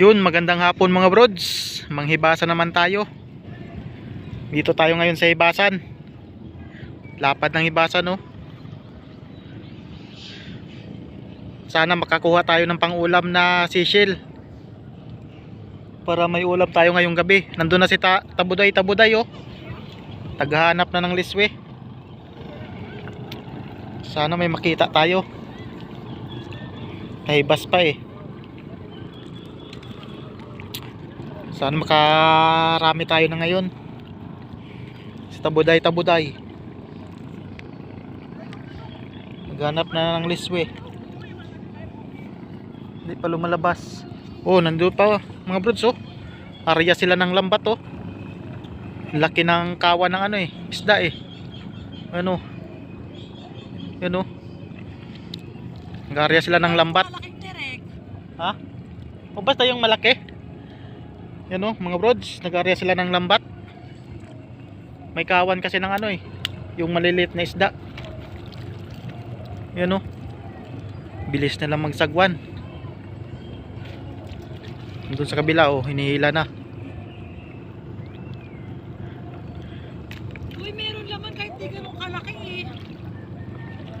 Yun, magandang hapon mga brods. Manghibasa naman tayo. Dito tayo ngayon sa hibasan. Lapad ng hibasan, no? Sana makakuha tayo ng pangulam na sishil. Para may ulam tayo ngayong gabi. Nandun na si ta Tabuday Tabuday, oh. Taghahanap na ng liswe. Sana may makita tayo. Kahibas pa eh. Sana makarami tayo na ngayon. Si Tabuday Tabuday. Maghanap na ng liswe. Hindi pa lumalabas. Oh, nandun pa mga brods oh. Arya sila ng lambat oh. Laki ng kawa ng ano eh, isda eh. Ano? Yan oh. Nag-arya sila ng lambat. Ha? O basta yung malaki? Yan o, mga brods, nag-area sila ng lambat. May kawan kasi ng ano eh, yung maliliit na isda. Yan o. Bilis na lang magsagwan. Doon sa kabila oh, hinihila na. Uy, meron laman kahit di ganun kalaki eh.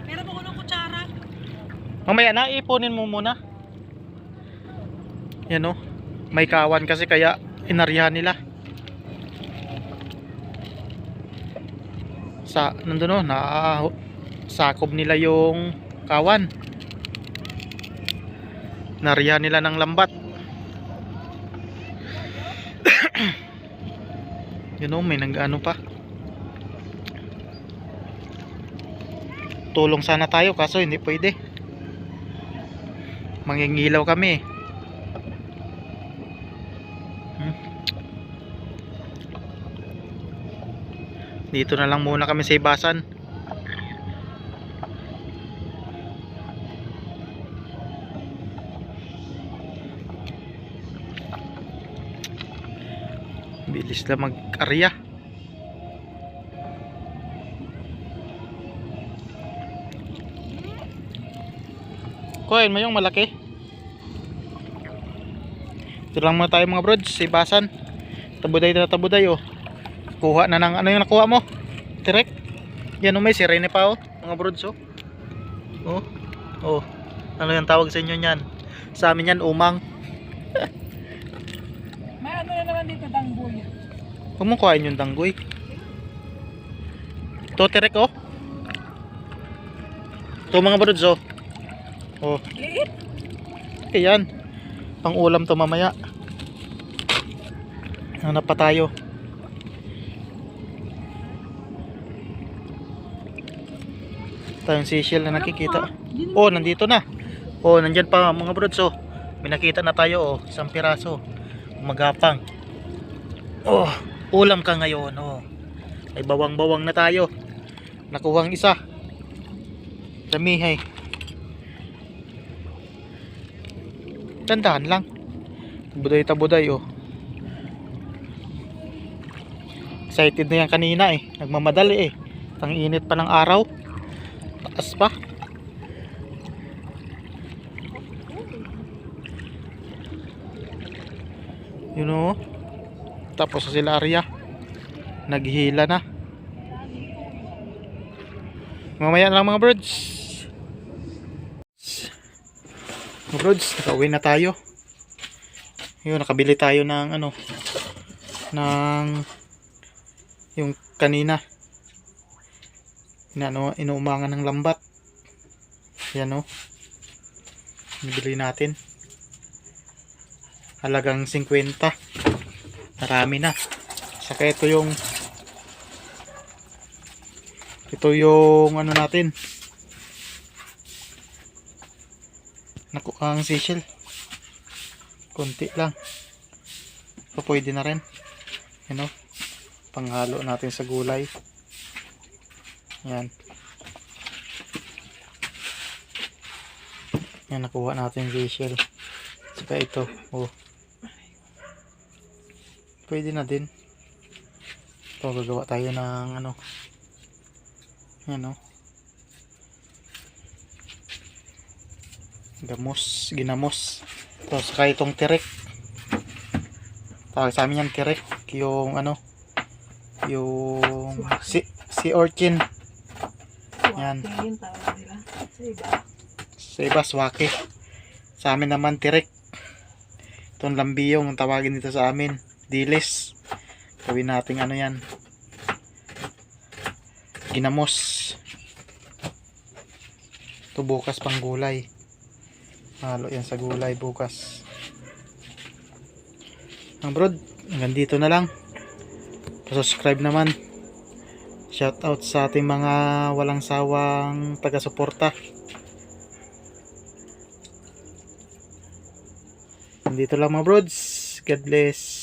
Meron ako ng kutsara. Mamaya na, ipunin mo muna. Yan o. May kawan kasi kaya inaryahan nila. Sa, nandun o, na, sakob nila yung kawan. Nariyahan nila ng lambat. Yun o, may nag-ano pa. Tulong sana tayo kaso hindi pwede mangingilaw kami Dito na lang muna kami sa ibasan. Bilis lang mag-arya. Kuhain mo yung malaki ito lang muna tayo mga brods, si Basan. Tabuday na tabuday oh. Kuha na ng ano yung nakuha mo? Tirek. Yan oh, may sirene pa oh, mga brods oh. Oh. Oh. Ano yung tawag sa inyo niyan? Sa amin yan umang. May ano na naman dito, dangboy. Huwag mong kuhain yung danggoy. Ito tirek oh. Ito mga brods oh. Oh. Liit. Ayan. Pang ulam to mamaya. Hanap pa tayo. Tayong seashell na nakikita. Oh, nandito na. Oh, nandyan pa mga brods oh. May nakita na tayo oh, isang piraso. Magapang. Oh, ulam ka ngayon oh. Ay bawang-bawang na tayo. Nakuhang isa. Damihay. Tandaan lang. Buday tabuday oh. Excited na yan kanina eh. Nagmamadali eh. Ang init pa ng araw. Taas pa. Yun oh. Tapos sa sila Arya. Naghihila na. Mamaya lang mga birds. Mga brods, nakauwi na tayo. Yun, nakabili tayo ng ano, ng yung kanina. Inano, inuumangan ng lambat. Yan o. Bili natin. Halagang 50. Marami na. Saka ito yung ito yung ano natin Naku, ang sishil. Kunti lang. So, pwede na rin. Yan o. Panghalo natin sa gulay. Yan. Yan, nakuha natin sishil. Saka ito. Oh. Pwede na din. Ito, gagawa tayo ng ano. Yan o. gamos ginamos tapos saka itong tirek Tawag sa amin yan kirek. Yung ano, yung si, si Orkin. Yan. Sa iba. Sa iba, swake. Sa amin naman, tirek. Itong lambiyong, ang tawagin dito sa amin. Dilis. Gawin natin ano yan. Ginamos. Ito bukas pang gulay. Halo yan sa gulay bukas. Ang brod, hanggang dito na lang. Pa-subscribe naman. Shoutout sa ating mga walang sawang taga-suporta. Dito lang mga brods. God bless.